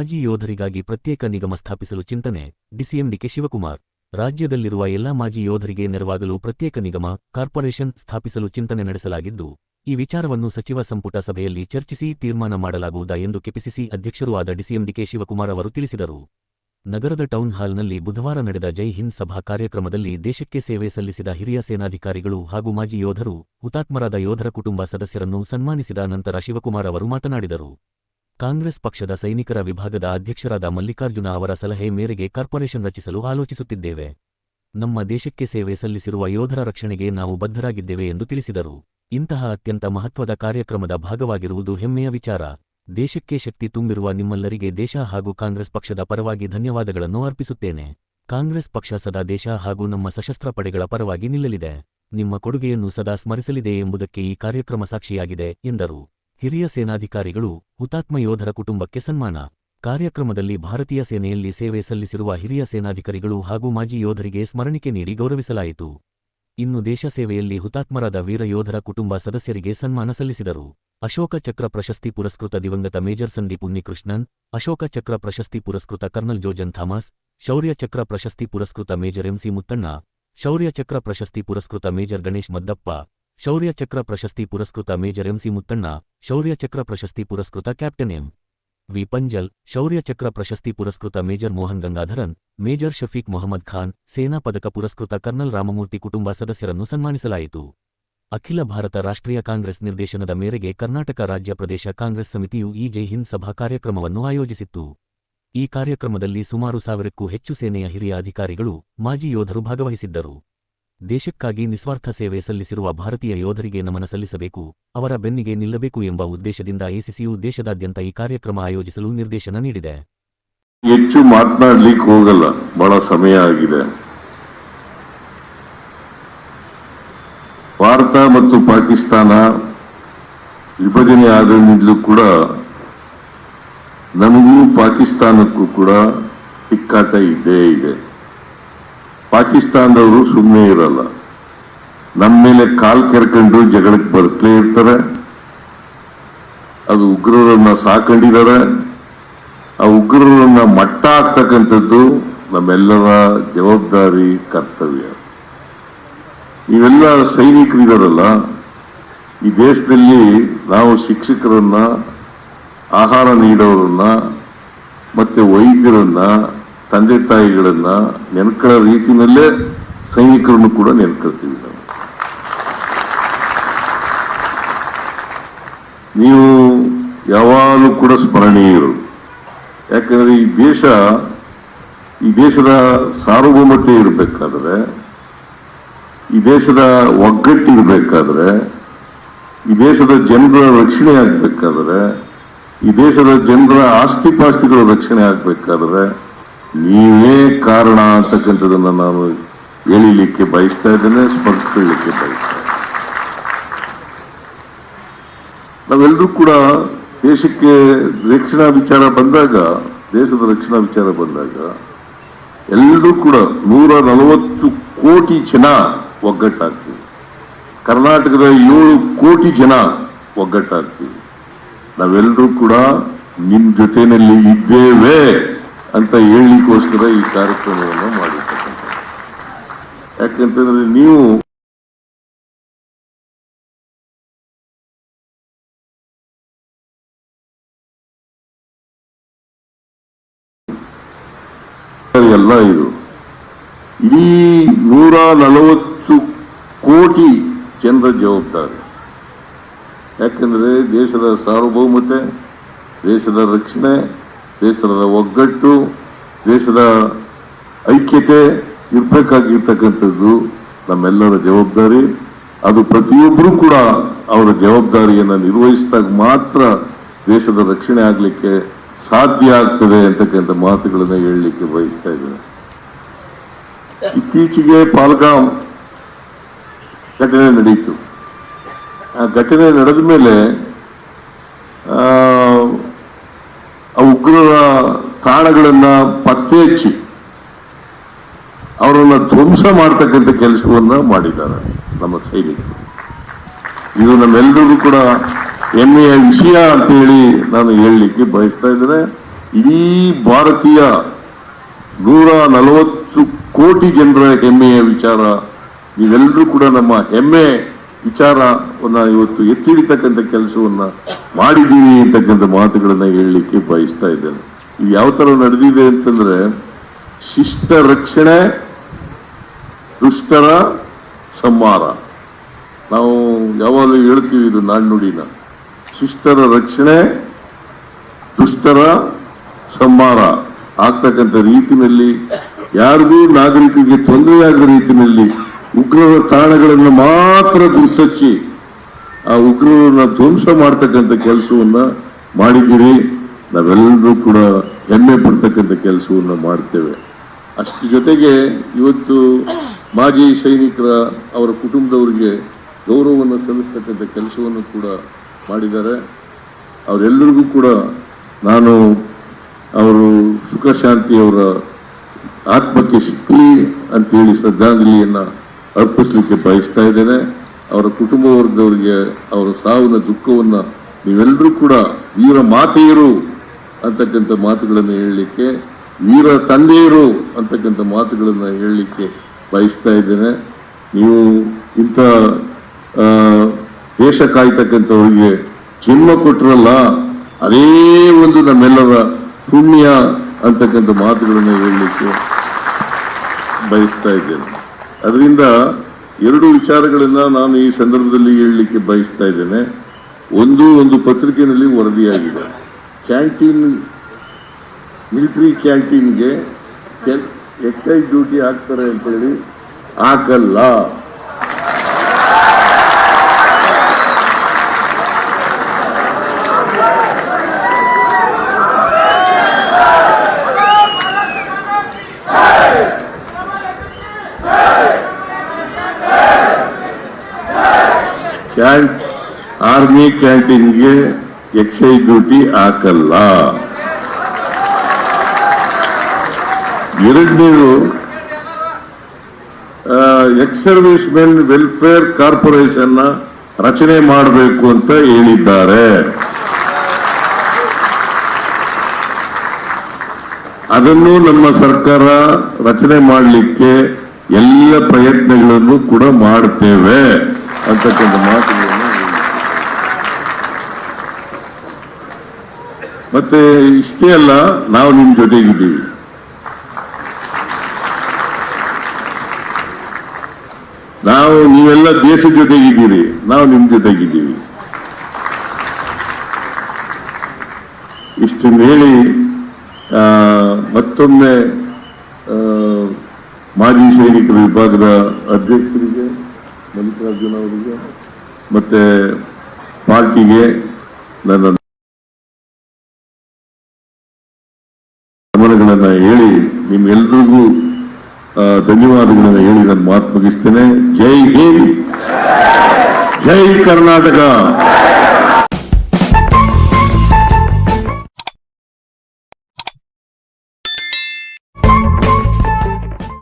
ಮಾಜಿ ಯೋಧರಿಗಾಗಿ ಪ್ರತ್ಯೇಕ ನಿಗಮ ಸ್ಥಾಪಿಸಲು ಚಿಂತನೆ ಡಿಸಿಎಂ ಡಿಕೆ ಶಿವಕುಮಾರ್. ರಾಜ್ಯದಲ್ಲಿರುವ ಎಲ್ಲಾ ಮಾಜಿ ಯೋಧರಿಗೆ ನೆರವಾಗಲು ಪ್ರತ್ಯೇಕ ನಿಗಮ, ಕಾರ್ಪೊರೇಷನ್ ಸ್ಥಾಪಿಸಲು ಚಿಂತನೆ ನಡೆಸಲಾಗಿದ್ದು, ಈ ವಿಚಾರವನ್ನು ಸಚಿವ ಸಂಪುಟ ಸಭೆಯಲ್ಲಿ ಚರ್ಚಿಸಿ ತೀರ್ಮಾನ ಮಾಡಲಾಗುವುದು ಎಂದು ಕೆಪಿಸಿಸಿ ಅಧ್ಯಕ್ಷರೂ ಆದ ಡಿಸಿಎಂ ಡಿಕೆ ಶಿವಕುಮಾರ್ ಅವರು ತಿಳಿಸಿದರು. ನಗರದ ಟೌನ್ ಹಾಲ್ನಲ್ಲಿ ಬುಧವಾರ ನಡೆದ ಜೈ ಹಿಂದ್ ಸಭಾ ಕಾರ್ಯಕ್ರಮದಲ್ಲಿ ದೇಶಕ್ಕೆ ಸೇವೆ ಸಲ್ಲಿಸಿದ ಹಿರಿಯ ಸೇನಾಧಿಕಾರಿಗಳು ಹಾಗೂ ಮಾಜಿ ಯೋಧರು, ಹುತಾತ್ಮರಾದ ಯೋಧರ ಕುಟುಂಬ ಸದಸ್ಯರನ್ನು ಸನ್ಮಾನಿಸಿದ ನಂತರ ಶಿವಕುಮಾರ್ ಅವರು ಮಾತನಾಡಿದರು. ಕಾಂಗ್ರೆಸ್ ಪಕ್ಷದ ಸೈನಿಕರ ವಿಭಾಗದ ಅಧ್ಯಕ್ಷರಾದ ಮಲ್ಲಿಕಾರ್ಜುನ ಅವರ ಸಲಹೆ ಮೇರೆಗೆ ಕಾರ್ಪೊರೇಷನ್ ರಚಿಸಲು ಆಲೋಚಿಸುತ್ತಿದ್ದೇವೆ. ನಮ್ಮ ದೇಶಕ್ಕೆ ಸೇವೆ ಸಲ್ಲಿಸಿರುವ ಯೋಧರ ರಕ್ಷಣೆಗೆ ನಾವು ಬದ್ಧರಾಗಿದ್ದೇವೆ ಎಂದು ತಿಳಿಸಿದರು. ಇಂತಹ ಅತ್ಯಂತ ಮಹತ್ವದ ಕಾರ್ಯಕ್ರಮದ ಭಾಗವಾಗಿರುವುದು ಹೆಮ್ಮೆಯ ವಿಚಾರ. ದೇಶಕ್ಕೆ ಶಕ್ತಿ ತುಂಬಿರುವ ನಿಮ್ಮೆಲ್ಲರಿಗೆ ದೇಶ ಹಾಗೂ ಕಾಂಗ್ರೆಸ್ ಪಕ್ಷದ ಪರವಾಗಿ ಧನ್ಯವಾದಗಳನ್ನು ಅರ್ಪಿಸುತ್ತೇನೆ. ಕಾಂಗ್ರೆಸ್ ಪಕ್ಷ ಸದಾ ದೇಶ ಹಾಗೂ ನಮ್ಮ ಸಶಸ್ತ್ರ ಪಡೆಗಳ ಪರವಾಗಿ ನಿಲ್ಲಲಿದೆ. ನಿಮ್ಮ ಕೊಡುಗೆಯನ್ನು ಸದಾ ಸ್ಮರಿಸಲಿದೆ ಎಂಬುದಕ್ಕೆ ಈ ಕಾರ್ಯಕ್ರಮ ಸಾಕ್ಷಿಯಾಗಿದೆ, ಎಂದರು. ಹಿರಿಯ ಸೇನಾಧಿಕಾರಿಗಳು ಹುತಾತ್ಮ ಯೋಧರ ಕುಟುಂಬಕ್ಕೆ ಸನ್ಮಾನ. ಕಾರ್ಯಕ್ರಮದಲ್ಲಿ ಭಾರತೀಯ ಸೇನೆಯಲ್ಲಿ ಸೇವೆ ಸಲ್ಲಿಸಿರುವ ಹಿರಿಯ ಸೇನಾಧಿಕಾರಿಗಳು ಹಾಗೂ ಮಾಜಿ ಯೋಧರಿಗೆ ಸ್ಮರಣಿಕೆ ನೀಡಿ ಗೌರವಿಸಲಾಯಿತು. ಇನ್ನು ದೇಶ ಸೇವೆಯಲ್ಲಿ ಹುತಾತ್ಮರಾದ ವೀರ ಯೋಧರ ಕುಟುಂಬ ಸದಸ್ಯರಿಗೆ ಸನ್ಮಾನ ಸಲ್ಲಿಸಿದರು. ಅಶೋಕ ಚಕ್ರ ಪ್ರಶಸ್ತಿ ಪುರಸ್ಕೃತ ದಿವಂಗತ ಮೇಜರ್ ಸಂದೀಪ್ ಉನ್ನಿಕೃಷ್ಣನ್, ಅಶೋಕ ಚಕ್ರ ಪ್ರಶಸ್ತಿ ಪುರಸ್ಕೃತ ಕರ್ನಲ್ ಜೋಜನ್ ಥಾಮಸ್, ಶೌರ್ಯ ಚಕ್ರ ಪ್ರಶಸ್ತಿ ಪುರಸ್ಕೃತ ಮೇಜರ್ ಎಂಸಿ ಮುತ್ತಣ್ಣ, ಶೌರ್ಯ ಚಕ್ರ ಪ್ರಶಸ್ತಿ ಪುರಸ್ಕೃತ ಮೇಜರ್ ಗಣೇಶ್ ಮದ್ದಪ್ಪ, ಶೌರ್ಯ ಚಕ್ರ ಪ್ರಶಸ್ತಿ ಪುರಸ್ಕೃತ ಮೇಜರ್ ಎಂಸಿ ಮುತ್ತಣ್ಣ ಶೌರ್ಯ ಚಕ್ರ ಪ್ರಶಸ್ತಿ ಪುರಸ್ಕೃತ ಕ್ಯಾಪ್ಟನ್ ಎಂ. ವಿ. ಪಂಜಲ್, ಶೌರ್ಯ ಚಕ್ರ ಪ್ರಶಸ್ತಿ ಪುರಸ್ಕೃತ ಮೇಜರ್ ಮೋಹನ್ ಗಂಗಾಧರನ್, ಮೇಜರ್ ಶಫೀಕ್ ಮೊಹಮ್ಮದ್ ಖಾನ್, ಸೇನಾ ಪದಕ ಪುರಸ್ಕೃತ ಕರ್ನಲ್ ರಾಮಮೂರ್ತಿ ಕುಟುಂಬ ಸದಸ್ಯರನ್ನು ಸನ್ಮಾನಿಸಲಾಯಿತು. ಅಖಿಲ ಭಾರತ ರಾಷ್ಟ್ರೀಯ ಕಾಂಗ್ರೆಸ್ ನಿರ್ದೇಶನದ ಮೇರೆಗೆ ಕರ್ನಾಟಕ ರಾಜ್ಯ ಪ್ರದೇಶ ಕಾಂಗ್ರೆಸ್ ಸಮಿತಿಯು ಈ ಜೈ ಹಿಂದ್ ಸಭಾ ಕಾರ್ಯಕ್ರಮವನ್ನು ಆಯೋಜಿಸಿತ್ತು. ಈ ಕಾರ್ಯಕ್ರಮದಲ್ಲಿ ಸುಮಾರು ಸಾವಿರಕ್ಕೂ ಹೆಚ್ಚು ಸೇನೆಯ ಹಿರಿಯ ಅಧಿಕಾರಿಗಳು, ಮಾಜಿ ಯೋಧರು ಭಾಗವಹಿಸಿದ್ದರು. ದೇಶಕ್ಕಾಗಿ ನಿಸ್ವಾರ್ಥ ಸೇವೆ ಸಲ್ಲಿಸಿರುವ ಭಾರತೀಯ ಯೋಧರಿಗೆ ನಮನ ಸಲ್ಲಿಸಬೇಕು, ಅವರ ಬೆನ್ನಿಗೆ ನಿಲ್ಲಬೇಕು ಎಂಬ ಉದ್ದೇಶದಿಂದ ಎಸಿಸಿಯು ದೇಶದಾದ್ಯಂತ ಈ ಕಾರ್ಯಕ್ರಮ ಆಯೋಜಿಸಲು ನಿರ್ದೇಶನ ನೀಡಿದೆ. ಹೆಚ್ಚು ಮಾತನಾಡಲಿಕ್ಕೆ ಹೋಗಲ್ಲ, ಬಹಳ ಸಮಯ ಆಗಿದೆ. ಭಾರತ ಮತ್ತು ಪಾಕಿಸ್ತಾನ ವಿಭಜನೆ ಆದಾಗಿಂದಲೂ ಕೂಡ ನಮಗೂ ಪಾಕಿಸ್ತಾನಕ್ಕೂ ಕೂಡ ತಿಕ್ಕಾಟ ಇದ್ದೇ ಇದೆ. ಪಾಕಿಸ್ತಾನದವರು ಸುಮ್ಮನೆ ಇರಲ್ಲ. ನಮ್ಮ ಮೇಲೆ ಕಾಲ್ ಕೆರ್ಕೊಂಡು ಜಗಳಕ್ಕೆ ಬರ್ತಲೇ ಇರ್ತಾರೆ. ಅದು ಉಗ್ರರನ್ನ ಸಾಕೊಂಡಿದ್ದಾರೆ. ಆ ಉಗ್ರರನ್ನ ಮಟ್ಟ ಹಾಕ್ತಕ್ಕಂಥದ್ದು ನಮ್ಮೆಲ್ಲರ ಜವಾಬ್ದಾರಿ, ಕರ್ತವ್ಯ. ನೀವೆಲ್ಲ ಸೈನಿಕರಿದಾರಲ್ಲ, ಈ ದೇಶದಲ್ಲಿ ನಾವು ಶಿಕ್ಷಕರನ್ನ, ಆಹಾರ ನೀಡೋರನ್ನ, ಮತ್ತೆ ವೈದ್ಯರನ್ನ ತಂದೆ ತಾಯಿಗಳನ್ನ ನೆನ್ಕೊಳ್ಳೋ ರೀತಿಯಲ್ಲೇ ಸೈನಿಕರನ್ನು ಕೂಡ ನೆನ್ಕೊಳ್ತೀವಿ ನಾವು. ನೀವು ಯಾವಾಗಲೂ ಕೂಡ ಸ್ಮರಣೀಯರು. ಯಾಕಂದ್ರೆ ಈ ದೇಶ, ಈ ದೇಶದ ಸಾರ್ವಭೌಮತೆ ಇರಬೇಕಾದ್ರೆ, ಈ ದೇಶದ ಒಗ್ಗಟ್ಟಿರಬೇಕಾದ್ರೆ ಈ ದೇಶದ ಜನರ ರಕ್ಷಣೆ ಆಗ್ಬೇಕಾದ್ರೆ, ಈ ದೇಶದ ಜನರ ಆಸ್ತಿ ಪಾಸ್ತಿಗಳ ರಕ್ಷಣೆ ಆಗ್ಬೇಕಾದ್ರೆ ನೀವೇ ಕಾರಣ ಅಂತಕ್ಕಂಥದನ್ನ ನಾನು ಹೇಳಿಲಿಕ್ಕೆ ಬಯಸ್ತಾ ಇದ್ದೇನೆ ಸ್ಮರಿಸ್ಕೊಳ್ಳಿಕ್ಕೆ ಬಯಸ್ತಾ ನಾವೆಲ್ಲರೂ ಕೂಡ ದೇಶಕ್ಕೆ ರಕ್ಷಣಾ ವಿಚಾರ ಬಂದಾಗ, ದೇಶದ ರಕ್ಷಣಾ ವಿಚಾರ ಬಂದಾಗ, ಎಲ್ಲರೂ ಕೂಡ ನೂರ ನಲವತ್ತು ಕೋಟಿ ಜನ ಒಗ್ಗಟ್ಟಾಗ್ತೀವಿ. ಕರ್ನಾಟಕದ ಏಳು ಕೋಟಿ ಜನ ಒಗ್ಗಟ್ಟಾಗ್ತೀವಿ. ನಾವೆಲ್ಲರೂ ಕೂಡ ನಿಮ್ ಜೊತೆನಲ್ಲಿ ಇದ್ದೇವೆ. ಅಂತ ಹೇಳಲಿಕ್ಕೋಸ್ಕರ ಈ ಕಾರ್ಯಕ್ರಮವನ್ನು ಮಾಡಿರ್ತಕ್ಕಂಥ ಯಾಕಂತಂದ್ರೆ ನೀವು ಎಲ್ಲ ಇದು. ಈ ನೂರ ನಲವತ್ತು ಕೋಟಿ ಜನರ ಜವಾಬ್ದಾರಿ. ಯಾಕಂದ್ರೆ ದೇಶದ ಸಾರ್ವಭೌಮತೆ, ದೇಶದ ರಕ್ಷಣೆ ದೇಶದ ಒಗ್ಗಟ್ಟು, ದೇಶದ ಐಕ್ಯತೆ ಇರ್ಬೇಕಾಗಿರ್ತಕ್ಕಂಥದ್ದು ನಮ್ಮೆಲ್ಲರ ಜವಾಬ್ದಾರಿ. ಅದು ಪ್ರತಿಯೊಬ್ಬರೂ ಕೂಡ ಅವರ ಜವಾಬ್ದಾರಿಯನ್ನು ನಿರ್ವಹಿಸಿದಾಗ ಮಾತ್ರ ದೇಶದ ರಕ್ಷಣೆ ಆಗಲಿಕ್ಕೆ ಸಾಧ್ಯ ಆಗ್ತದೆ ಅಂತಕ್ಕಂಥ ಮಾತುಗಳನ್ನು ಹೇಳಲಿಕ್ಕೆ ಬಯಸ್ತಾ ಇದ್ದೇನೆ. ಇತ್ತೀಚೆಗೆ ಪಾಲ್ಗಾಮ್ ಘಟನೆ ನಡೆಯಿತು ಆ ಘಟನೆ ನಡೆದ ಮೇಲೆ, ಆ ಉಗ್ರರ ತಾಣಗಳನ್ನ ಪತ್ತೆ ಹಚ್ಚಿ ಅವರನ್ನ ಧ್ವಂಸ ಮಾಡ್ತಕ್ಕಂಥ ಕೆಲಸವನ್ನ ಮಾಡಿದ್ದಾರೆ ನಮ್ಮ ಸೈನಿಕರು. ಇದು ನಮ್ಮೆಲ್ಲರಿಗೂ ಕೂಡ ಹೆಮ್ಮೆಯ ವಿಷಯ ಅಂತ ಹೇಳಿ ನಾನು ಹೇಳಲಿಕ್ಕೆ ಬಯಸ್ತಾ ಇದ್ದೇನೆ. ಇಡೀ ಭಾರತೀಯ ನೂರ ನಲವತ್ತು ಕೋಟಿ ಜನರ ಹೆಮ್ಮೆಯ ವಿಚಾರ ನೀವೆಲ್ಲರೂ ಕೂಡ ನಮ್ಮ ಹೆಮ್ಮೆ ವಿಚಾರವನ್ನ ಇವತ್ತು ಎತ್ತಿಡಿತಕ್ಕಂಥ ಕೆಲಸವನ್ನ ಮಾಡಿದ್ದೀವಿ ಅಂತಕ್ಕಂಥ ಮಾತುಗಳನ್ನ ಹೇಳಲಿಕ್ಕೆ ಬಯಸ್ತಾ ಇದ್ದೇನೆ. ಇದು ಯಾವ ತರ ನಡೆದಿದೆ ಅಂತಂದ್ರೆ, ಶಿಷ್ಟ ರಕ್ಷಣೆ, ದುಷ್ಟರ ಸಂಹಾರ. ನಾವು ಯಾವಾಗಲೂ ಹೇಳ್ತೀವಿ ಇದು ನಾಣ್ಣುಡಿನ. ಶಿಷ್ಟರ ರಕ್ಷಣೆ, ದುಷ್ಟರ ಸಂಹಾರ ಆಗ್ತಕ್ಕಂಥ ರೀತಿಯಲ್ಲಿ ಯಾರಿಗೂ ನಾಗರಿಕರಿಗೆ ತೊಂದರೆಯಾಗದ ರೀತಿಯಲ್ಲಿ ಉಗ್ರರ ತಾಣಗಳನ್ನು ಮಾತ್ರ ಗುರುತಚ್ಚಿ ಆ ಉಗ್ರರನ್ನ ಧ್ವಂಸ ಮಾಡ್ತಕ್ಕಂಥ ಕೆಲಸವನ್ನ ಮಾಡಿದ್ದೀರಿ. ನಾವೆಲ್ಲರೂ ಕೂಡ ಹೆಮ್ಮೆ ಪಡ್ತಕ್ಕಂಥ ಕೆಲಸವನ್ನ ಮಾಡ್ತೇವೆ. ಅಷ್ಟರ ಜೊತೆಗೆ ಇವತ್ತು ಮಾಜಿ ಸೈನಿಕರ ಅವರ ಕುಟುಂಬದವರಿಗೆ ಗೌರವವನ್ನು ಸಲ್ಲಿಸ್ತಕ್ಕಂಥ ಕೆಲಸವನ್ನು ಕೂಡ ಮಾಡಿದ್ದಾರೆ. ಅವರೆಲ್ಲರಿಗೂ ಕೂಡ ನಾನು ಅವರು ಸುಖ ಶಾಂತಿ ಅವರ ಆತ್ಮಕ್ಕೆ ಸಿಕ್ಕಲಿ ಅಂತೇಳಿ ಶ್ರದ್ಧಾಂಜಲಿಯನ್ನ ಅರ್ಪಿಸಲಿಕ್ಕೆ ಬಯಸ್ತಾ ಇದ್ದೇನೆ. ಅವರ ಕುಟುಂಬ ವರ್ಗದವರಿಗೆ ಅವರ ಸಾವಿನ ದುಃಖವನ್ನ ನೀವೆಲ್ಲರೂ ಕೂಡ ವೀರ ಮಾತೆಯರು ಅಂತಕ್ಕಂಥ ಮಾತುಗಳನ್ನು ಹೇಳಲಿಕ್ಕೆ, ವೀರ ತಂದೆಯರು ಅಂತಕ್ಕಂಥ ಮಾತುಗಳನ್ನು ಹೇಳಲಿಕ್ಕೆ ಬಯಸ್ತಾ ಇದ್ದೇನೆ. ನೀವು ಇಂಥ ದೇಶ ಕಾಯ್ತಕ್ಕಂಥವ್ರಿಗೆ ಜನ್ಮ ಕೊಟ್ಟರಲ್ಲ ಅದೇ ಒಂದು ನಮ್ಮೆಲ್ಲರ ಪುಣ್ಯ ಅಂತಕ್ಕಂಥ ಮಾತುಗಳನ್ನು ಹೇಳಲಿಕ್ಕೆ ಬಯಸ್ತಾ ಇದ್ದೇನೆ. ಅದರಿಂದ ಎರಡು ವಿಚಾರಗಳನ್ನ ನಾನು ಈ ಸಂದರ್ಭದಲ್ಲಿ ಹೇಳಲಿಕ್ಕೆ ಬಯಸ್ತಾ ಇದ್ದೇನೆ. ಒಂದು ಒಂದು ಪತ್ರಿಕೆಯಲ್ಲಿ ವರದಿಯಾಗಿದೆ. ಕ್ಯಾಂಟೀನ್, ಮಿಲಿಟರಿ ಕ್ಯಾಂಟೀನ್ಗೆ ಎಕ್ಸೈಸ್ ಡ್ಯೂಟಿ ಹಾಕ್ತಾರೆ ಅಂತೇಳಿ ಹಾಕಲ್ಲ ಕ್ಯಾಂಟ್, ಆರ್ಮಿ ಕ್ಯಾಂಟೀನ್ಗೆ ಎಕ್ಸೈಸ್ ಡ್ಯೂಟಿ ಹಾಕಲ್ಲ. ಎರಡನೇದು ex service men welfare corporation ರಚನೆ ಮಾಡಬೇಕು ಅಂತ ಹೇಳಿದ್ದಾರೆ. ಅದನ್ನು ನಮ್ಮ ಸರ್ಕಾರ ರಚನೆ ಮಾಡಲಿಕ್ಕೆ ಎಲ್ಲ ಪ್ರಯತ್ನಗಳನ್ನು ಕೂಡ ಮಾಡ್ತೇವೆ. ಅಂತಕ್ಕಂಥ ಮಾತುಗಳನ್ನು ಮತ್ತೆ ಇಷ್ಟೇ ಅಲ್ಲ, ನಾವು ನಿಮ್ ಜೊತೆಗಿದ್ದೀವಿ. ನಾವು ನೀವೆಲ್ಲ ದೇಶದ ಜೊತೆಗಿದ್ದೀರಿ, ನಾವು ನಿಮ್ ಜೊತೆಗಿದ್ದೀವಿ. ಇಷ್ಟನ್ನು ಹೇಳಿ ಮತ್ತೊಮ್ಮೆ ಮಾಜಿ ಸೈನಿಕರ ವಿಭಾಗದ ಅಧ್ಯಕ್ಷರಿಗೆ ಮಲ್ಲಿಕಾರ್ಜುನ ಅವರಿಗೆ ಮತ್ತೆ ಪಾರ್ಟಿಗೆ ನನ್ನ ಗಮನಗಳನ್ನ ಹೇಳಿ, ನಿಮ್ಮೆಲ್ರಿಗೂ ಧನ್ಯವಾದಗಳನ್ನ ಹೇಳಿ ನಾನು ಮಾತು ಮುಗಿಸ್ತೇನೆ. ಜೈ ಹಿಂದ್. ಜೈ ಕರ್ನಾಟಕ.